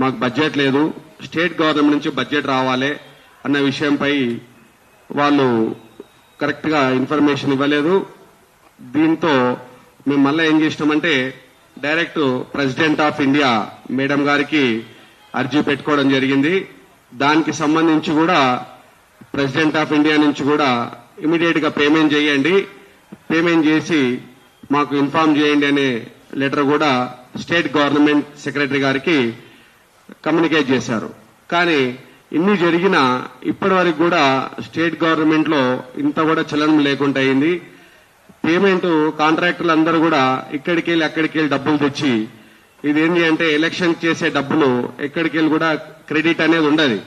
మాకు బడ్జెట్ లేదు. State government నుంచి బడ్జెట్ రావాలి అన్న విషయంపై వాళ్ళు కరెక్ట్గా ఇన్ఫర్మేషన్ ఇవ్వలేదు. దీంతో మేము మళ్ళీ ఏం చేసినామంటే direct president of India madam గారికి అర్జీ పెట్టుకోవడం జరిగింది. దానికి సంబంధించి కూడా ప్రెసిడెంట్ ఆఫ్ ఇండియా నుంచి కూడా ఇమీడియట్గా పేమెంట్ చేయండి. పేమెంట్ చేసి మాకు ఇన్ఫార్మ్ చేయండి అనే లెటర్ కూడా స్టేట్ గవర్నమెంట్ సెక్రటరీ గారికి కమ్యూనికేట్ చేశారు. కానీ ఇన్ని జరిగినా ఇప్పటి వరకు కూడా స్టేట్ గవర్నమెంట్లో ఇంత కూడా చలనం లేకుండా అయింది. పేమెంట్ కాంట్రాక్టర్లు అందరూ కూడా ఇక్కడికి వెళ్ళి అక్కడికి వెళ్ళి డబ్బులు తెచ్చి ఇదేంటి అంటే ఎలక్షన్ చేసే డబ్బులు ఎక్కడికి వెళ్ళి కూడా క్రెడిట్ అనేది ఉండదు.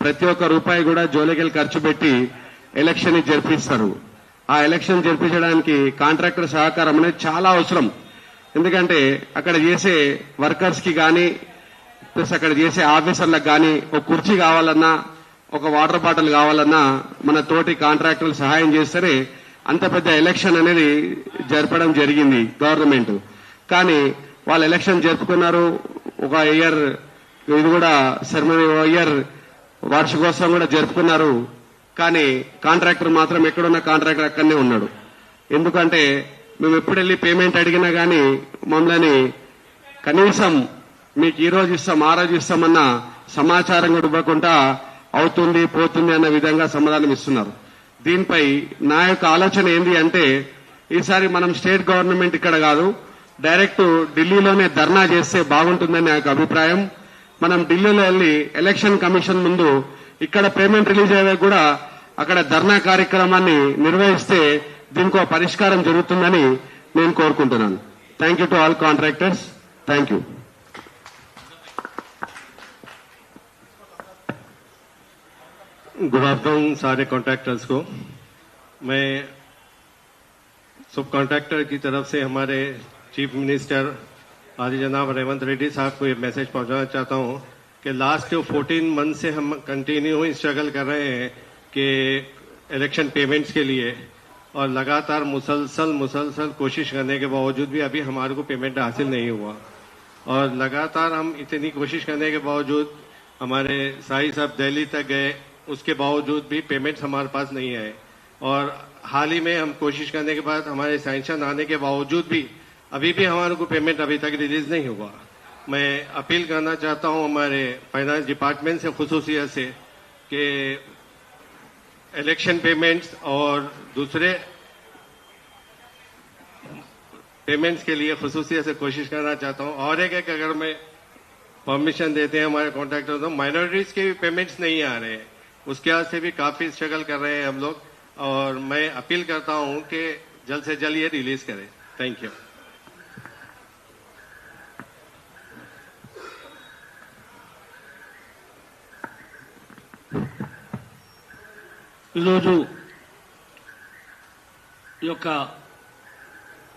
ప్రతి ఒక్క రూపాయి కూడా జోలికెళ్ళి ఖర్చు పెట్టి ఎలక్షన్ జరిపిస్తారు. ఆ ఎలక్షన్ జరిపించడానికి కాంట్రాక్టర్ సహకారం అనేది చాలా అవసరం. ఎందుకంటే అక్కడ చేసే వర్కర్స్కి కానీ ప్లస్ అక్కడ చేసే ఆఫీసర్లకు కానీ ఒక కుర్చీ కావాలన్నా ఒక వాటర్ బాటిల్ కావాలన్నా మన తోటి కాంట్రాక్టర్లు సహాయం చేస్తేనే అంత పెద్ద ఎలక్షన్ అనేది జరపడం జరిగింది గవర్నమెంట్. కానీ వాళ్ళు ఎలక్షన్ జరుపుకున్నారు. ఒక ఇయర్ ఇది కూడా సెరమనీ ఇయర్ వార్షికోత్సవం కూడా జరుపుకున్నారు. కానీ కాంట్రాక్టర్ మాత్రం ఎక్కడున్న కాంట్రాక్టర్ అక్కడనే ఉన్నాడు. ఎందుకంటే మేము ఎప్పుడు వెళ్ళి పేమెంట్ అడిగినా గానీ మమ్మల్ని కనీసం మీకు ఈ రోజు ఇస్తాం ఆ రోజు ఇస్తామన్న సమాచారం కూడా ఇవ్వకుండా అవుతుంది పోతుంది అన్న విధంగా సమాధానం ఇస్తున్నారు. దీనిపై నా యొక్క ఆలోచన ఏంటి అంటే ఈసారి మనం స్టేట్ గవర్నమెంట్ ఇక్కడ కాదు డైరెక్ట్ ఢిల్లీలోనే ధర్నా చేస్తే బాగుంటుందని నా యొక్క అభిప్రాయం. మనం ఢిల్లీలో వెళ్ళి ఎలక్షన్ కమిషన్ ముందు ఇక్కడ పేమెంట్ రిలీజ్ అయ్యే కూడా అక్కడ ధర్నా కార్యక్రమాన్ని నిర్వహిస్తే దీనికి పరిష్కారం జరుగుతుందని నేను కోరుకుంటున్నాను. Thank you to all contractors thank you good afternoon सारे कॉन्ट्रैक्टर्स को। मैं सब कॉन्ट्रैक्टर की तरफ़ से हमारे चीफ मिनिस्टर आदि जनाब रेवंत रेड्डी साहब को ये मैसेज पहुंचाना चाहता हूँ कि लास्ट 14 मंथ से हम कंटिन्यू स्ट्रगल कर रहे हैं कि इलेक्शन पेमेंट्स के लिए और लगातार मुसलसल मुसलसल कोशिश करने के बावजूद भी अभी हमारे को पेमेंट हासिल नहीं हुआ। और लगातार हम इतनी कोशिश करने के बावजूद हमारे साई साहब दिल्ली तक गए उसके बावजूद भी पेमेंट्स हमारे पास नहीं आए। और हाल ही में हम कोशिश करने के बाद हमारे सैंक्शन आने के बावजूद भी, अभी भी हमारे को पेमेंट अभी तक रिलीज़ नहीं हुआ। मैं अपील करना चाहता हूँ हमारे फाइनेंस डिपार्टमेंट से, खसूसियत से, कि इलेक्शन पेमेंट्स और दूसरे पेमेंट्स के लिए खसूसियत से कोशिश करना चाहता हूँ। और एक एक अगर मैं परमिशन देते हैं हमारे कॉन्ट्रैक्टर तो माइनॉरिटीज के भी पेमेंट्स नहीं आ रहे हैं। उसके वजह से भी काफी स्ट्रगल कर रहे हैं हम लोग और मैं अपील करता हूं कि जल्द से जल्द ये रिलीज करें थैंक यू ఈరోజు ఈ యొక్క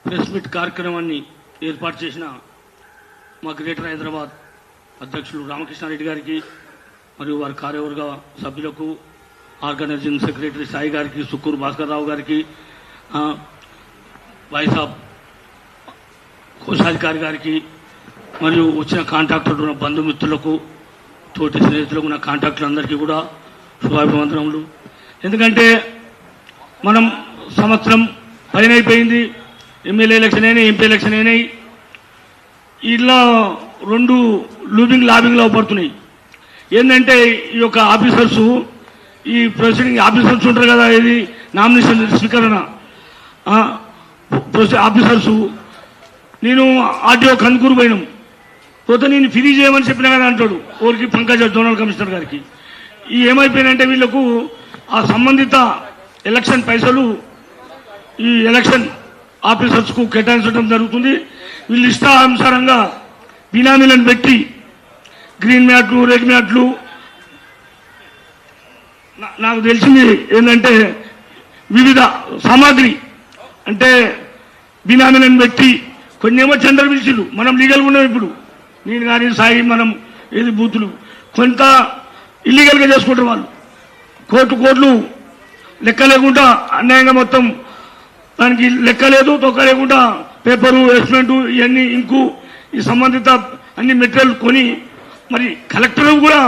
ప్రెస్ మీట్ కార్యక్రమాన్ని ఏర్పాటు చేసిన మా గ్రేటర్ హైదరాబాద్ అధ్యక్షులు రామకృష్ణారెడ్డి గారికి మరియు వారి కార్యవర్గ సభ్యులకు ఆర్గనైజింగ్ సెక్రటరీ సాయి గారికి సుక్కూరు భాస్కర్ రావు గారికి వైసాబ్ కోశాధికారి గారికి మరియు వచ్చిన కాంటాక్టర్ ఉన్న బంధుమిత్రులకు తోటి స్నేహితులకు ఉన్న కాంటాక్టులందరికీ కూడా శుభాభివందనములు. ఎందుకంటే మనం సంవత్సరం పైన అయిపోయింది ఎమ్మెల్యే ఎలక్షన్ అయినాయి ఎంపీ ఎలక్షన్ అయినాయి. ఇలా రెండు లూబింగ్ లాబింగ్లో పడుతున్నాయి ఏంటంటే ఈ యొక్క ఆఫీసర్స్ ఈ ప్రెసిడింగ్ ఆఫీసర్స్ ఉంటారు కదా ఇది నామినేషన్ స్వీకరణ. ఆఫీసర్స్. నేను ఆర్టీఓ కనుకూరు పోయినాం. పోతే నేను ఫిరీ చేయమని చెప్పినా కదా అంటాడు ఊరికి పంకజ జోనల్ కమిషనర్ గారికి. ఈ ఏమైపోయినంటే వీళ్ళకు ఆ సంబంధిత ఎలక్షన్ పైసలు ఈ ఎలక్షన్ ఆఫీసర్స్కు కేటాయించడం జరుగుతుంది. వీళ్ళు ఇష్టానుసారంగా బినామీలను పెట్టి గ్రీన్ మ్యాట్లు రెడ్ మ్యాట్లు. నా- నాకు తెలిసింది ఏంటంటే వివిధ సామాగ్రి. అంటే బినామీలను వ్యక్తి కొన్ని ఏమో చంద్ర పిలిచిళ్ళు మనం లీగల్గా ఉన్నాం ఇప్పుడు. నేను కానీ సాయి మనం ఏది బూతులు. కొంత ఇల్లీగల్గా చేసుకుంటారు వాళ్ళు. కోట్లు కోట్లు లెక్క లేకుండా అన్యాయంగా మొత్తం దానికి లెక్క లేదు తొక్క లేకుండా పేపరు ఎస్టిమేట్ ఇవన్నీ ఇంకు ఈ సంబంధిత అన్ని మెటీరియల్ కొని మరి కలెక్టర్ కూడా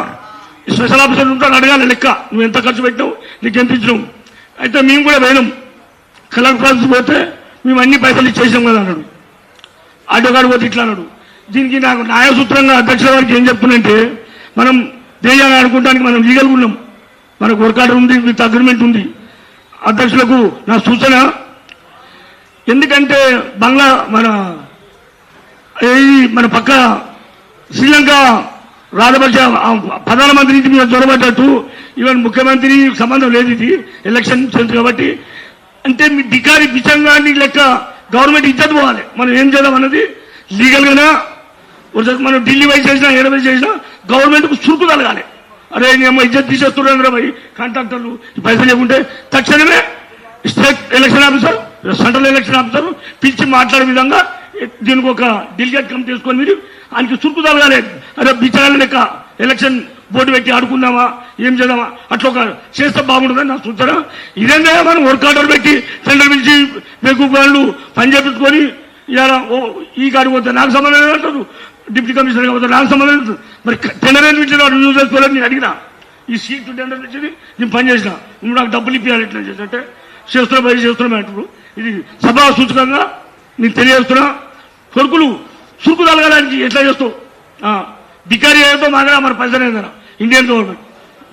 స్పెషల్ ఆఫీసర్ ఉంటాడు అడగాలి లెక్క. నువ్వు ఎంత ఖర్చు పెట్టావు నీకు ఎంత ఇచ్చినావు. అయితే మేము కూడా పోయినాం. కలెక్టర్ ఆఫీస్ పోతే మేము అన్ని పైసలు ఇచ్చేసాం కదా అన్నాడు. ఆటోగాడు పోతే ఇట్లా అన్నాడు. దీనికి నాకు న్యాయసూత్రంగా అధ్యక్షుల వారికి ఏం చెప్తున్నంటే మనం దేయాలని అనుకోవడానికి మనం లీగల్గా ఉన్నాం. మనకు వర్క్ ఆర్డర్ ఉంది విత్ అగ్రిమెంట్ ఉంది. అధ్యక్షులకు నా సూచన ఎందుకంటే బంగ్లా మన ఈ మన పక్క శ్రీలంక రాజపక్ష ప్రధానమంత్రి మీద చొరబడ్డట్టు. ఈవెన్ ముఖ్యమంత్రి సంబంధం లేదు ఇది. ఎలక్షన్ కాబట్టి. అంటే మీ బికారి బిచ్చంగాన్ని లెక్క గవర్నమెంట్ ఇజ్జత్ పోవాలి. మనం ఏం చేద్దాం అన్నది లీగల్ గానా ఒకసారి మనం ఢిల్లీ వైజ్ చేసినా ఏడ చేసినా గవర్నమెంట్కు చురుకు కలగాలి అరే నేను ఇజ్జత్ తీసేస్తున్నాను భయ్? కాంట్రాక్టర్లు పైసలు లేకుంటే తక్షణమే state election officer central election officer పిలిచి మాట్లాడే విధంగా దీనికి ఒక డెలిగేట్ కమిటీ తీసుకొని మీరు ఆయనకి చురుకు కాలేదు అరే బిచారాల లెక్క ఎలక్షన్ బోర్డు పెట్టి ఆడుకుందామా ఏం చేద్దామా అట్లా ఒక చేస్తే బాగుంటుందని నా సూచన ఇదేందా మనం వర్క్ ఆర్డర్ పెట్టి టెండర్ పిలిచి మీకు వాళ్ళు పని చేపించుకొని ఇలా ఓ ఈ కాడికి పోతే నాకు సంబంధం అంటారు. డిప్యూటీ కమిషనర్ పోతే నాకు సంబంధం లేదు. మరి టెండర్ ఏం పిలిచిన వాడు యూజ్ చేసుకోవాలని నేను అడిగినా. ఈ సీట్ టెండర్ పిలిచింది నేను పని చేసిన. నువ్వు నాకు డబ్బులు ఇప్పించాలి ఎట్లా చేసి అంటే చేస్తున్నా పని చేస్తున్నా అంటారు ఇది సభా సూచకంగా నేను తెలియజేస్తున్నా. కొడుకులు చురుకు తలగడానికి ఎట్లా చేస్తావు? బికారీ ఏదో మాగా మరి పైసలు ఏదైనా ఇండియన్ గవర్నమెంట్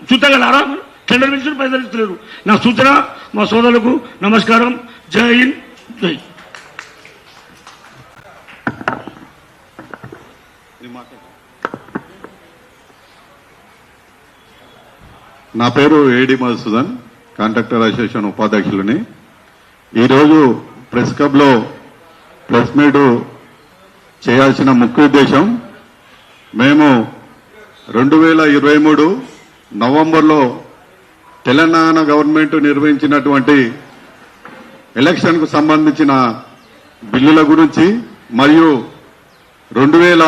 చూడగలరా టెండర్ పిలిచిన పైసలు ఇస్తలేరు. నా సూచన మా సోదరులకు నమస్కారం. జై హింద్ జై నా పేరు A D Madhusudan contractor association ఉపాధ్యక్షులని. ఈరోజు ప్రెస్ క్లబ్లో ప్రెస్ మీట్ చేయాల్సిన ముఖ్య ఉద్దేశం మేము రెండు వేల ఇరవై మూడు నవంబర్లో తెలంగాణ గవర్నమెంట్ నిర్వహించినటువంటి ఎలక్షన్కు సంబంధించిన బిల్లుల గురించి మరియు రెండు వేల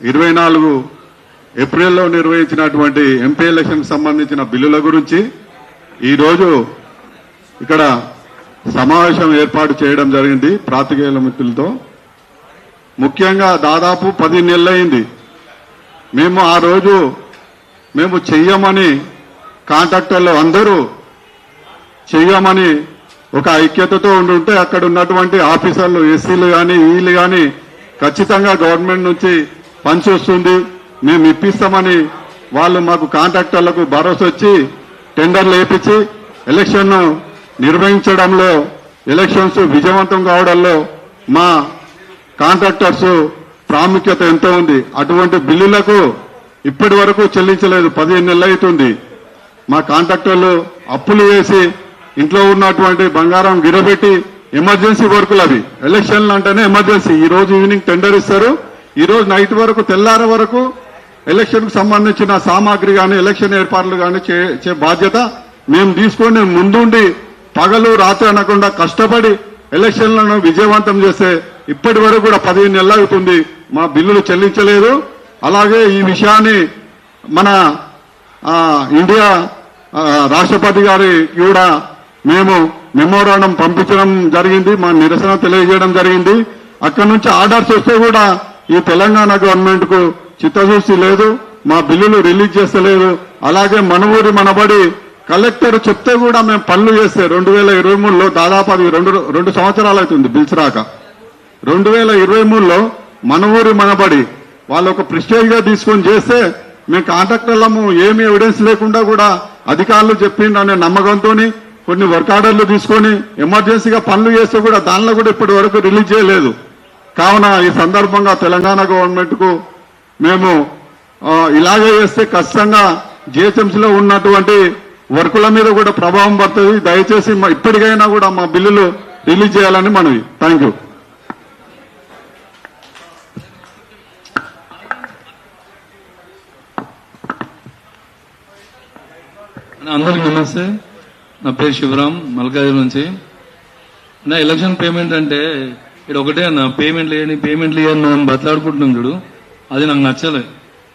ఇరవై నాలుగు ఏప్రిల్లో నిర్వహించినటువంటి ఎంపీ ఎలక్షన్కు సంబంధించిన బిల్లుల గురించి ఈరోజు ఇక్కడ సమావేశం ఏర్పాటు చేయడం జరిగింది. ప్రాతికేయుల మిత్రులతో ముఖ్యంగా దాదాపు పది నెలలైంది. మేము ఆ రోజు మేము చెయ్యమని కాంట్రాక్టర్లు అందరూ చెయ్యమని ఒక ఐక్యతతో ఉండుంటే అక్కడ ఉన్నటువంటి ఆఫీసర్లు ఎస్సీలు కానీ వీళ్ళు కానీ ఖచ్చితంగా గవర్నమెంట్ నుంచి పంచి వస్తుంది. మేము ఇప్పిస్తామని వాళ్ళు మాకు కాంట్రాక్టర్లకు భరోసా వచ్చి టెండర్లు వేపించి ఎలక్షన్ను నిర్వహించడంలో ఎలక్షన్స్ విజయవంతం కావడంలో మా కాంట్రాక్టర్స్ ప్రాముఖ్యత ఎంతో ఉంది. అటువంటి బిల్లులకు ఇప్పటి వరకు చెల్లించలేదు. పదిహేను నెలలు అవుతుంది. మా కాంట్రాక్టర్లు అప్పులు వేసి ఇంట్లో ఉన్నటువంటి బంగారం గిరబెట్టి ఎమర్జెన్సీ వర్కులు అవి. ఎలక్షన్లు అంటేనే ఎమర్జెన్సీ. ఈ రోజు ఈవినింగ్ టెండర్ ఇస్తారు. ఈ రోజు నైట్ వరకు తెల్లార వరకు ఎలక్షన్కు సంబంధించిన సామాగ్రి కానీ ఎలక్షన్ ఏర్పాట్లు కానీ చే- చే బాధ్యత మేము తీసుకొని ముందుండి పగలు రాత్రి అనకుండా కష్టపడి ఎలక్షన్లను విజయవంతం చేస్తే ఇప్పటి వరకు కూడా పదిహేను నెలలు అవుతుంది మా బిల్లులు చెల్లించలేదు. అలాగే ఈ విషయాన్ని మన ఇండియా రాష్ట్రపతి గారి కూడా మేము మెమోరాండం పంపించడం జరిగింది. మా నిరసన తెలియజేయడం జరిగింది. అక్కడి నుంచి ఆర్డర్స్ వస్తే కూడా ఈ తెలంగాణ గవర్నమెంట్కు చిత్తశుద్ధి లేదు. మా బిల్లులు రిలీజ్ చేస్తలేదు. అలాగే మన ఊరి మనబడి కలెక్టర్ చెప్తే కూడా మేము పనులు చేస్తే రెండు వేల ఇరవై మూడులో దాదాపు అది రెండు రెండు సంవత్సరాలు అవుతుంది బిల్స్ రాక. రెండు వేల ఇరవై మూడులో మన ఊరి మనబడి వాళ్ళు ఒక ప్రిస్టేజ్గా తీసుకొని చేస్తే మేము కాంట్రాక్టర్లము ఏమి ఎవిడెన్స్ లేకుండా కూడా అధికారులు చెప్పిండు అనే నమ్మకంతో కొన్ని వర్క్ ఆర్డర్లు తీసుకొని ఎమర్జెన్సీగా పనులు చేస్తే కూడా దానిలో కూడా ఇప్పటి వరకు రిలీజ్ చేయలేదు. కావున ఈ సందర్భంగా తెలంగాణ గవర్నమెంట్కు మేము ఇలాగే చేస్తే ఖచ్చితంగా GHMC లో ఉన్నటువంటి వర్కుల మీద కూడా ప్రభావం పడుతుంది. దయచేసి ఇప్పటికైనా కూడా మా బిల్లులు రిలీజ్ చేయాలని మనవి. థ్యాంక్ అందరికి నమస్తే. నా పేరు శివరాం మల్కాజ్ నుంచి. నా ఎలక్షన్ పేమెంట్ అంటే ఇక్కడ ఒకటే అన్న పేమెంట్ లేని పేమెంట్ లేని మనం బతలాడుకుంటున్నాం చూడు. అది నాకు నచ్చలేదు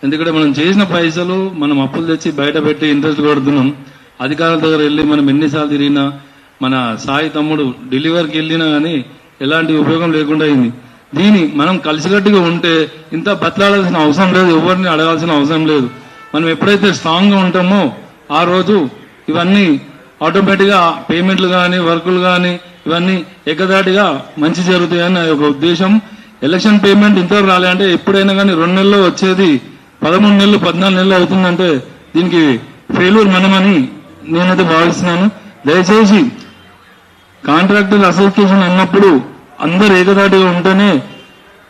ఎందుకంటే మనం చేసిన పైసలు మనం అప్పులు తెచ్చి బయట పెట్టి ఇంట్రెస్ట్ కొడుతున్నాం. అధికారుల దగ్గర వెళ్ళి మనం ఎన్నిసార్లు తిరిగినా మన సాయి తమ్ముడు డెలివరీకి వెళ్ళినా కానీ ఎలాంటి ఉపయోగం లేకుండా అయింది. దీని మనం కలిసికట్టుగా ఉంటే ఇంత బతలాడాల్సిన అవసరం లేదు. ఎవరిని అడగాల్సిన అవసరం లేదు. మనం ఎప్పుడైతే స్ట్రాంగ్గా ఉంటామో ఆ రోజు ఇవన్నీ ఆటోమేటిక్గా పేమెంట్లు కానీ వర్కులు కానీ ఇవన్నీ ఎగదాటిగా మంచి జరుగుతాయని ఒక ఉద్దేశం. ఎలక్షన్ పేమెంట్ ఇంతవరకు రాలేదంటే ఎప్పుడైనా కానీ రెండు నెలల్లో వచ్చేది పదమూడు నెలలు పద్నాలుగు నెలలు అవుతుందంటే దీనికి ఫెయిల్యూర్ మనమని నేనైతే భావిస్తున్నాను. దయచేసి కాంట్రాక్టర్ అసోసియేషన్ అన్నప్పుడు అందరు ఏకదాటిగా ఉంటేనే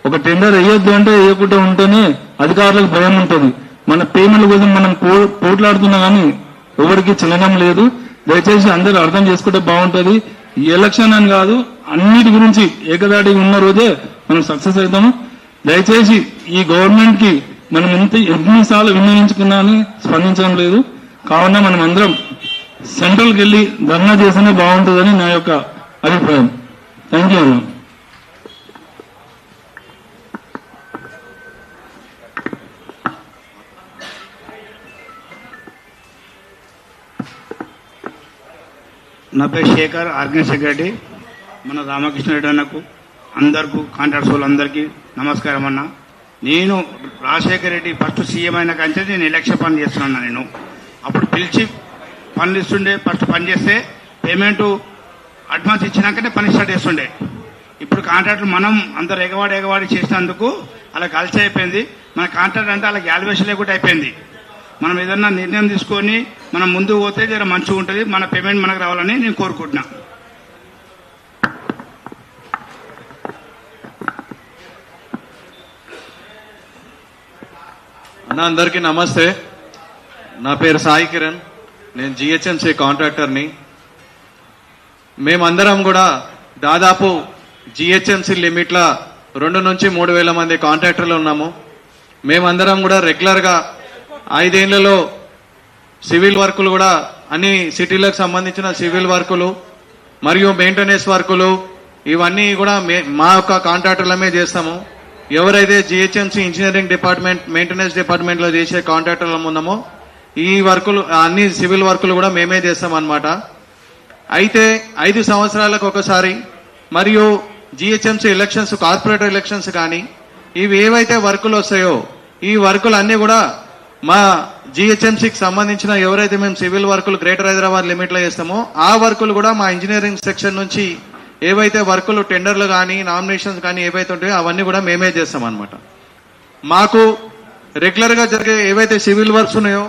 ఒక టెండర్ వేయొద్దు అంటే వేయకుండా ఉంటేనే అధికారులకు భయం ఉంటుంది. మన పేమెంట్ కోసం మనం పో- పోట్లాడుతున్నా కానీ ఎవరికి చిన్నడం లేదు. దయచేసి అందరూ అర్థం చేసుకుంటే బాగుంటుంది. ఎలక్షన్ అని కాదు అన్నిటి గురించి ఏకదాటి ఉన్న రోజే మనం సక్సెస్ అవుతాము. దయచేసి ఈ గవర్నమెంట్కి మనం ఎంత ఎన్నిసార్లు వినియోగించుకున్నామని స్పందించడం లేదు. కావున మనం అందరం సెంట్రల్కి వెళ్ళి ధర్నా చేస్తేనే బాగుంటుందని నా యొక్క అభిప్రాయం. థ్యాంక్ యూ నా పేరు శేఖర్ ఆర్గనైజ్ సెక్రటరీ. మన రామకృష్ణ రెడ్డి అన్నకు అందరికీ కాంట్రాక్ట్స్ వాళ్ళందరికీ నమస్కారం అన్న. నేను రాజశేఖర రెడ్డి ఫస్ట్ సీఎం అయిన కంటే నేను ఎలక్షన్ పని చేస్తున్నాను నేను. అప్పుడు పిలిచి పనులు ఇస్తుండే ఫస్ట్ పని చేస్తే పేమెంట్ అడ్వాన్స్ ఇచ్చినాకనే పని స్టార్ట్ చేస్తుండే. ఇప్పుడు కాంట్రాక్ట్లు మనం అందరు ఎగవాడి ఎగవాడి చేసినందుకు అలా కలిసి అయిపోయింది. మన కాంట్రాక్ట్ అంటే అలా గ్యాల్వేషన్ లేకుండా అయిపోయింది. మనం ఏదన్నా నిర్ణయం తీసుకొని మనం ముందుకు పోతే జర మంచిగా ఉంటుంది. మన పేమెంట్ మనకు రావాలని నేను కోరుకుంటున్నా. అన్న అందరికీ నమస్తే. నా పేరు సాయి కిరణ్. నేను జిహెచ్ఎంసీ కాంట్రాక్టర్ని. మేమందరం కూడా దాదాపు జిహెచ్ఎంసీ లిమిట్ల రెండు నుంచి మూడు వేల మంది కాంట్రాక్టర్లు ఉన్నాము. మేమందరం కూడా రెగ్యులర్గా ఐదేళ్ళలో సివిల్ వర్కులు కూడా అన్ని సిటీలకు సంబంధించిన సివిల్ వర్కులు మరియు మెయింటెనెన్స్ వర్కులు ఇవన్నీ కూడా మా యొక్క కాంట్రాక్టర్లమే చేస్తాము. ఎవరైతే జిహెచ్ఎంసీ ఇంజనీరింగ్ డిపార్ట్మెంట్ మెయింటెనెన్స్ డిపార్ట్మెంట్లో చేసే కాంట్రాక్టర్లు ఉన్నామో ఈ వర్కులు అన్ని సివిల్ వర్కులు కూడా మేమే చేస్తాం అన్నమాట అయితే ఐదు సంవత్సరాలకు ఒకసారి మరియు జిహెచ్ఎంసీ ఎలక్షన్స్ కార్పొరేటర్ ఎలక్షన్స్ కానీ ఇవి ఏవైతే వర్కులు వస్తాయో ఈ వర్కులు అన్నీ కూడా మా జిహెచ్ఎంసీకి సంబంధించిన ఎవరైతే మేము సివిల్ వర్కులు గ్రేటర్ హైదరాబాద్ లిమిట్లో చేస్తామో ఆ వర్కులు కూడా మా ఇంజనీరింగ్ సెక్షన్ నుంచి ఏవైతే వర్కులు టెండర్లు కానీ నామినేషన్స్ కానీ ఏవైతే ఉంటాయో అవన్నీ కూడా మేమే చేస్తాం అనమాట మాకు రెగ్యులర్గా జరిగే ఏవైతే సివిల్ వర్క్స్ ఉన్నాయో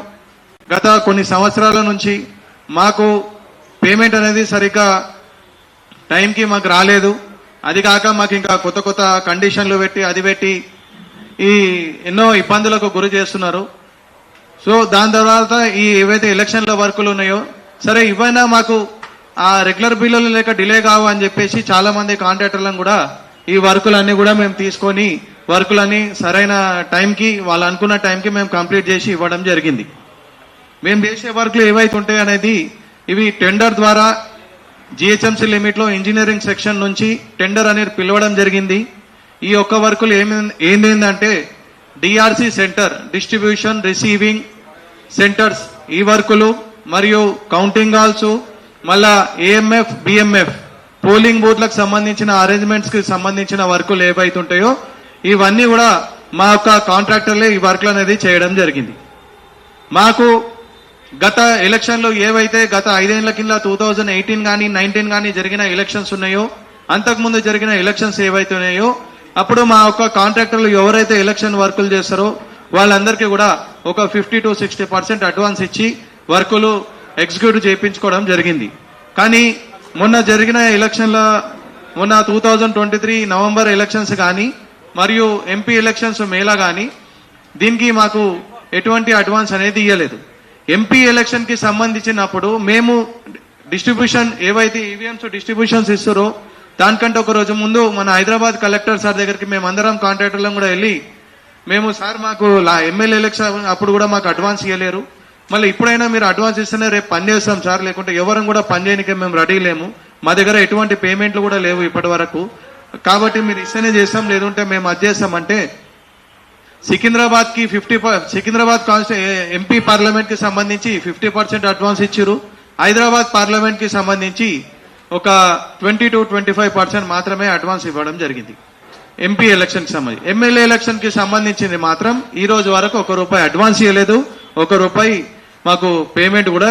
గత కొన్ని సంవత్సరాల నుంచి మాకు పేమెంట్ అనేది సరిగ్గా టైంకి మాకు రాలేదు. అది కాక మాకు ఇంకా కొత్త కొత్త కండిషన్లు పెట్టి అది పెట్టి ఈ ఎన్నో ఇబ్బందులకు గురి చేస్తున్నారు. సో దాని తర్వాత ఈ ఏవైతే ఎలక్షన్ల వర్కులు ఉన్నాయో సరే ఇవైనా మాకు ఆ రెగ్యులర్ బిల్లులు లేక డిలే కావు అని చెప్పేసి చాలా మంది కాంట్రాక్టర్లను కూడా ఈ వర్కులన్నీ కూడా మేము తీసుకొని వర్కులన్నీ సరైన టైంకి వాళ్ళు అనుకున్న టైంకి మేము కంప్లీట్ చేసి ఇవ్వడం జరిగింది. మేము చేసే వర్క్లు ఏవైతే ఉంటాయి అనేది ఇవి టెండర్ ద్వారా జిహెచ్ఎంసీ లిమిట్లో ఇంజనీరింగ్ సెక్షన్ నుంచి టెండర్ అనేది పిలవడం జరిగింది. ఈ ఒక్క వర్కులు ఏమి ఏంటంటే DRC centre distribution receiving centres ఈ వర్కులు మరియు కౌంటింగ్ హాల్స్ మళ్ళా ఏఎంఎఫ్ బిఎంఎఫ్ పోలింగ్ బూత్లకు సంబంధించిన అరేంజ్మెంట్స్కి సంబంధించిన వర్కులు ఏవైతుంటాయో ఇవన్నీ కూడా మా యొక్క కాంట్రాక్టర్లే ఈ వర్క్లు అనేది చేయడం జరిగింది. మాకు గత ఎలక్షన్లు ఏవైతే గత ఐదేళ్ళ కింద టూ థౌజండ్ ఎయిటీన్ కానీ నైన్టీన్ కానీ జరిగిన ఎలక్షన్స్ ఉన్నాయో అంతకుముందు జరిగిన ఎలక్షన్స్ ఏవైతే ఉన్నాయో అప్పుడు మా యొక్క కాంట్రాక్టర్లు ఎవరైతే ఎలక్షన్ వర్కులు చేస్తారో వాళ్ళందరికీ కూడా ఒక fifty to sixty percent advance ఇచ్చి వర్కులు ఎగ్జిక్యూట్ చేయించుకోవడం జరిగింది. కానీ మొన్న జరిగిన ఎలక్షన్ల మొన్న two thousand twenty three November elections కానీ మరియు ఎంపీ ఎలక్షన్స్ మేలా కానీ దీనికి మాకు ఎటువంటి అడ్వాన్స్ అనేది ఇవ్వలేదు ఎంపీ ఎలక్షన్కి సంబంధించినప్పుడు మేము డిస్ట్రిబ్యూషన్ ఏవైతే ఈవీఎంస్ డిస్ట్రిబ్యూషన్స్ ఇస్తారో దానికంటే ఒక రోజు ముందు మన హైదరాబాద్ కలెక్టర్ సార్ దగ్గరికి మేము అందరం కాంట్రాక్టర్లను కూడా వెళ్ళి మేము సార్ మాకు ఎమ్మెల్యే ఎలక్షన్ అప్పుడు కూడా మాకు అడ్వాన్స్ ఇవ్వలేరు మళ్ళీ ఇప్పుడైనా మీరు అడ్వాన్స్ ఇస్తేనే రేపు పని చేస్తాం సార్ లేకుంటే ఎవరం కూడా పని చేయడానికి మేము రెడీ లేము. మా దగ్గర ఎటువంటి పేమెంట్లు కూడా లేవు ఇప్పటి వరకు. కాబట్టి మీరు ఇస్తేనే చేస్తాం లేదంటే మేము అది చేస్తామంటే సికింద్రాబాద్కి ఫిఫ్టీ సికింద్రాబాద్ ఎంపీ పార్లమెంట్కి సంబంధించి ఫిఫ్టీ పర్సెంట్ అడ్వాన్స్ ఇచ్చారు హైదరాబాద్ పార్లమెంట్కి సంబంధించి ఒక twenty to twenty five percent మాత్రమే అడ్వాన్స్ ఇవ్వడం జరిగింది. ఎంపీ ఎలక్షన్ సంబంధించి. ఎమ్మెల్యే ఎలక్షన్కి సంబంధించింది మాత్రం ఈ రోజు వరకు ఒక రూపాయి అడ్వాన్స్ ఇవ్వలేదు ఒక రూపాయి మాకు పేమెంట్ కూడా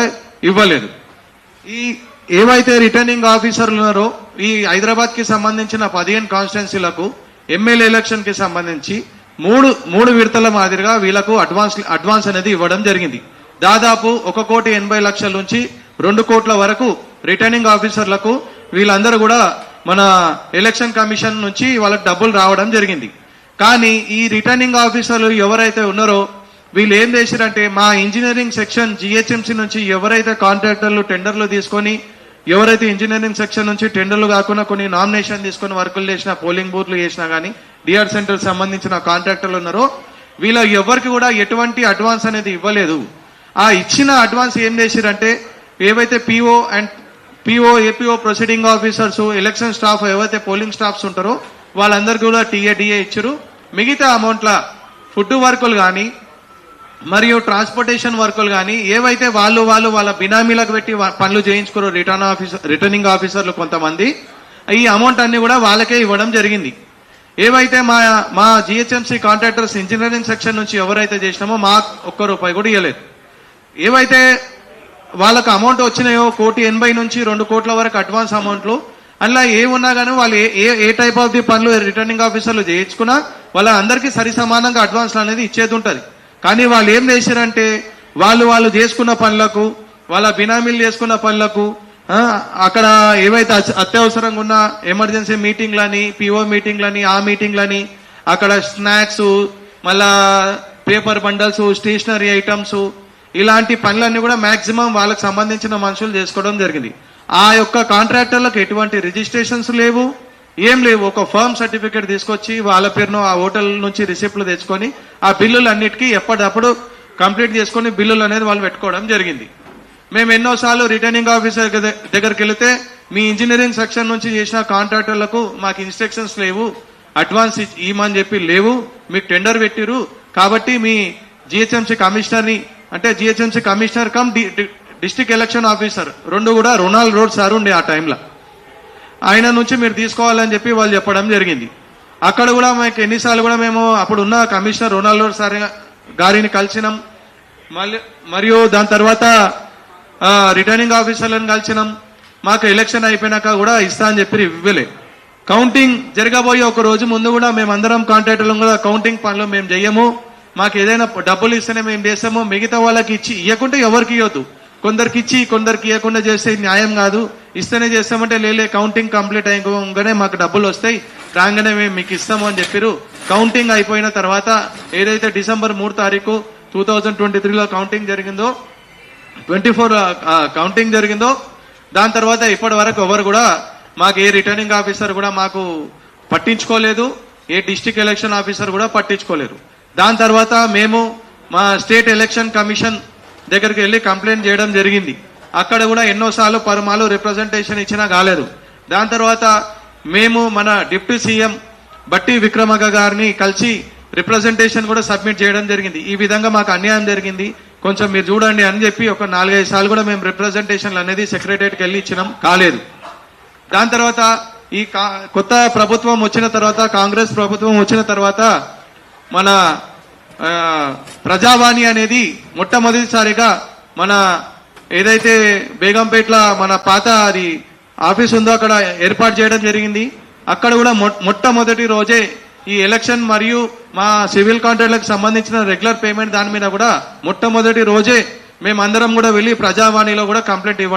ఇవ్వలేదు. ఈ ఏవైతే రిటర్నింగ్ ఆఫీసర్లు ఉన్నారో ఈ హైదరాబాద్కి సంబంధించిన పదిహేను కాన్స్టిట్యున్సీలకు ఎమ్మెల్యే ఎలక్షన్కి సంబంధించి మూడు మూడు విడతల మాదిరిగా వీళ్ళకు అడ్వాన్స్ అడ్వాన్స్ అనేది ఇవ్వడం జరిగింది. దాదాపు ఒక కోటి ఎనభై లక్షల నుంచి రెండు కోట్ల వరకు రిటర్నింగ్ ఆఫీసర్లకు వీళ్ళందరూ కూడా మన ఎలక్షన్ కమిషన్ నుంచి వాళ్ళకి డబ్బులు రావడం జరిగింది. కానీ ఈ రిటర్నింగ్ ఆఫీసర్లు ఎవరైతే ఉన్నారో వీళ్ళు ఏం చేశారంటే మా ఇంజనీరింగ్ సెక్షన్ జిహెచ్ఎంసీ నుంచి ఎవరైతే కాంట్రాక్టర్లు టెండర్లు తీసుకొని ఎవరైతే ఇంజనీరింగ్ సెక్షన్ నుంచి టెండర్లు కాకుండా కొన్ని నామినేషన్ తీసుకొని వర్కులు చేసిన పోలింగ్ బూత్లు చేసినా కానీ డిఆర్ సెంటర్ సంబంధించిన కాంట్రాక్టర్లు ఉన్నారో వీళ్ళ ఎవరికి కూడా ఎటువంటి అడ్వాన్స్ అనేది ఇవ్వలేదు. ఆ ఇచ్చిన అడ్వాన్స్ ఏం చేశారంటే ఏవైతే PO and PO APO proceeding officers election staff ఏవైతే పోలింగ్ స్టాఫ్స్ ఉంటారో వాళ్ళందరికీ కూడా టీఏ డిఏ ఇచ్చారు. మిగతా అమౌంట్ల ఫుడ్ వర్కులు కానీ మరియు ట్రాన్స్పోర్టేషన్ వర్కులు కానీ ఏవైతే వాళ్ళు వాళ్ళు వాళ్ళ బినామీలకు పెట్టి పనులు చేయించుకోరు రిటర్న్ ఆఫీసర్ రిటర్నింగ్ ఆఫీసర్లు కొంతమంది ఈ అమౌంట్ అన్ని కూడా వాళ్ళకే ఇవ్వడం జరిగింది. ఏవైతే మా మా జిహెచ్ఎంసీ కాంట్రాక్టర్స్ ఇంజనీరింగ్ సెక్షన్ నుంచి ఎవరైతే చేసినామో మా ఒక్క రూపాయి కూడా ఇవ్వలేదు ఏవైతే వాళ్ళకు అమౌంట్ వచ్చినాయో కోటి ఎనభై నుంచి రెండు కోట్ల వరకు అడ్వాన్స్ అమౌంట్లు అందులో ఏ ఉన్నా కానీ వాళ్ళు ఏ- ఏ ఏ టైప్ ఆఫ్ ది పనులు రిటర్నింగ్ ఆఫీసర్లు చేయించుకున్నా వాళ్ళ అందరికీ సరి సమానంగా అడ్వాన్స్ అనేది ఇచ్చేది ఉంటుంది. కానీ వాళ్ళు ఏం చేశారంటే వాళ్ళు వాళ్ళు చేసుకున్న పనులకు వాళ్ళ బినామీలు చేసుకున్న పనులకు అక్కడ ఏవైతే అత్య- అత్యవసరంగా ఉన్న ఎమర్జెన్సీ మీటింగ్లని పిఓ మీటింగ్లని ఆ మీటింగ్లని అక్కడ స్నాక్స్ మళ్ళా పేపర్ బండల్స్ స్టేషనరీ ఐటమ్స్ ఇలాంటి పనులన్నీ కూడా మాక్సిమం వాళ్ళకి సంబంధించిన మనుషులు చేసుకోవడం జరిగింది. ఆ యొక్క కాంట్రాక్టర్లకు ఎటువంటి రిజిస్ట్రేషన్స్ లేవు ఏం లేవు. ఒక ఫర్మ్ సర్టిఫికేట్ తీసుకొచ్చి వాళ్ళ పేరును ఆ హోటల్ నుంచి రిసిప్ట్లు తెచ్చుకొని ఆ బిల్లులు అన్నిటికీ ఎప్పటికప్పుడు కంప్లీట్ చేసుకొని బిల్లులు అనేది వాళ్ళు పెట్టుకోవడం జరిగింది. మేము ఎన్నోసార్లు రిటర్నింగ్ ఆఫీసర్ దగ్గరికి వెళితే మీ ఇంజనీరింగ్ సెక్షన్ నుంచి చేసిన కాంట్రాక్టర్లకు మాకు ఇన్స్ట్రక్షన్స్ లేవు అడ్వాన్స్ ఇమ్మని చెప్పి లేవు. మీకు టెండర్ పెట్టిరు కాబట్టి మీ జిహెచ్ఎంసీ కమిషనర్ని అంటే జిహెచ్ఎంసీ కమిషనర్ కమ్ డి- ఎలక్షన్ ఆఫీసర్. రెండు కూడా రొనాల్డ్ రోడ్ సార్ ఉండే ఆ టైంలో. ఆయన నుంచి మీరు తీసుకోవాలని చెప్పి వాళ్ళు చెప్పడం జరిగింది. అక్కడ కూడా మాకు ఎన్నిసార్లు కూడా మేము అప్పుడు ఉన్న కమిషనర్ రోడ్ సార్ గారిని కలిసినాం. మళ్ళీ మరియు దాని తర్వాత రిటర్నింగ్ ఆఫీసర్లను కలిసినాం. మాకు ఎలక్షన్ అయిపోయినాక కూడా ఇస్తా అని చెప్పి ఇవ్వలే. కౌంటింగ్ జరగబోయే ఒక రోజు ముందు కూడా మేమందరం కాంట్రాక్టర్లు కూడా కౌంటింగ్ పనులు మేము చెయ్యము. మాకు ఏదైనా డబ్బులు ఇస్తేనే మేము చేస్తాము మిగతా వాళ్ళకి ఇచ్చి ఇవ్వకుంటే ఎవరికి ఇవ్వద్దు కొందరికి ఇచ్చి కొందరికి ఇవ్వకుండా చేస్తే న్యాయం కాదు. ఇస్తేనే చేస్తామంటే లేలే కౌంటింగ్ కంప్లీట్ అయిపోగానే మాకు డబ్బులు వస్తాయి. రాగానే మేము మీకు ఇస్తాము అని చెప్పారు కౌంటింగ్ అయిపోయిన తర్వాత ఏదైతే డిసెంబర్ మూడు తారీఖు టూ థౌజండ్ ట్వంటీ త్రీలో కౌంటింగ్ జరిగిందో ట్వంటీ ఫోర్ కౌంటింగ్ జరిగిందో దాని తర్వాత ఇప్పటి వరకు ఎవరు కూడా మాకు ఏ రిటర్నింగ్ ఆఫీసర్ కూడా మాకు పట్టించుకోలేదు. ఏ డిస్టిక్ ఎలక్షన్ ఆఫీసర్ కూడా పట్టించుకోలేరు దాని తర్వాత మేము మా స్టేట్ ఎలక్షన్ కమిషన్ దగ్గరికి వెళ్ళి కంప్లైంట్ చేయడం జరిగింది. అక్కడ కూడా ఎన్నోసార్లు పరుమాలు రిప్రజెంటేషన్ ఇచ్చినా కాలేదు. దాని తర్వాత మేము మన డిప్యూటీ సీఎం బట్టి విక్రమగ గారిని కలిసి రిప్రజెంటేషన్ కూడా సబ్మిట్ చేయడం జరిగింది. ఈ విధంగా మాకు అన్యాయం జరిగింది. కొంచెం మీరు చూడండి అని చెప్పి ఒక నాలుగైదు సార్లు కూడా మేము రిప్రజెంటేషన్లు అనేది సెక్రటరియట్కి వెళ్ళి ఇచ్చినాం. కాలేదు. దాని తర్వాత ఈ కా- కొత్త ప్రభుత్వం వచ్చిన తర్వాత కాంగ్రెస్ ప్రభుత్వం వచ్చిన తర్వాత మన ప్రజావాణి అనేది మొట్టమొదటిసారిగా మన ఏదైతే బేగంపేట్ల మన పాత అది ఆఫీస్ ఉందో అక్కడ ఏర్పాటు చేయడం జరిగింది. అక్కడ కూడా మొ- మొట్టమొదటి రోజే ఈ ఎలక్షన్ మరియు మా సివిల్ కాంట్రాక్ట్లకు సంబంధించిన రెగ్యులర్ పేమెంట్ దాని మీద కూడా మొట్టమొదటి రోజే మేమందరం కూడా వెళ్ళి ప్రజావాణిలో కూడా కంప్లైంట్ ఇవ్వడం